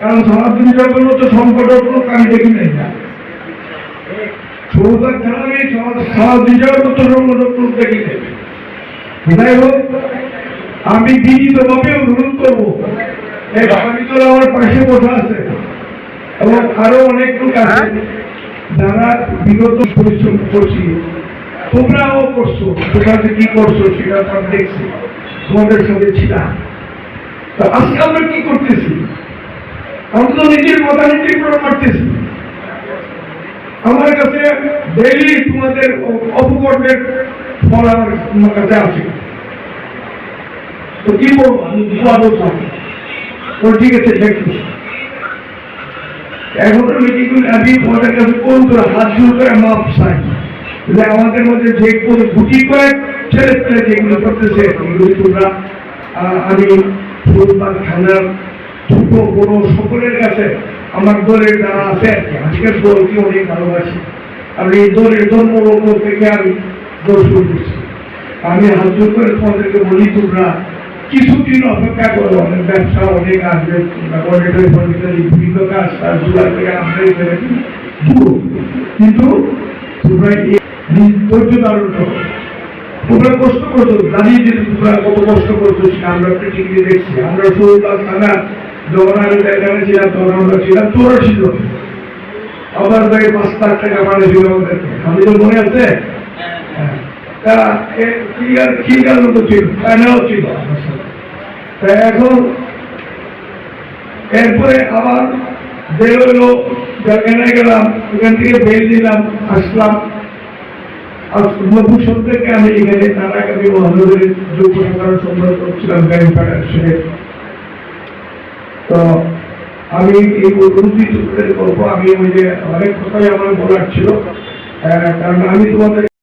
কারণ সনাতনী জগৎ তো সংকটের কোনো কাজ দেখি নাই। না আমি যারা বিগত পরিশ্রম করছি। তোমরাও করছ, তোমরা কি করছ সেটা দেখছি, তোমাদের সাথে ছিলাম। আজকে আমরা কি করতেছি? আমরা তো নিজের প্রমাণ করতেছি আমার কাছে ডেইলি তোমাদের অপকর্মের ফল আমার কাছে আছে। তো কি বলব? আমি ঠিক আছে দেখছি এখন আমি তোমাদের কাছে কোন করে হাত জোর করে মাপ চাই? আমাদের মধ্যে যে কোনো গুটি কয়েক ছেলে পেলে যেগুলো করতেছে, এগুলো তোমরা আমি ফুলবাগ থানার সকলের কাছে আমার দলের আছে, আজকের দলকে অনেক ভালোবাসি। আমি এই দলের জন্মলগ্ন থেকে আমি করছি। আমি করে তোমাদেরকে বলি, তোমরা কিছুদিন অপেক্ষা করো, অনেক ব্যবসা, অনেক আসবে। আমরা কিন্তু তোমরা ধৈর্য ধারণ করো তোমরা কষ্ট করছ জানি তোমরা কত কষ্ট করছ আমরা পৃথিবীতে দেখছি। আমরা আমি মানে আমি মনে হ্যাঁ। এরপরে আবার বের হইল যেখানে গেলাম ওখান থেকে বেল দিলাম আসলাম আর নবুসন থেকে আমি এখানে তারাকাবি মহানগরের যুব সাধারণ সম্পাদক করছিলাম ব্যাংক ফেডারেশনের তো আমি এই অনুভূতি করব আমি ওই যে অনেক কথাই আমার বলার ছিল কারণ আমি তোমাদের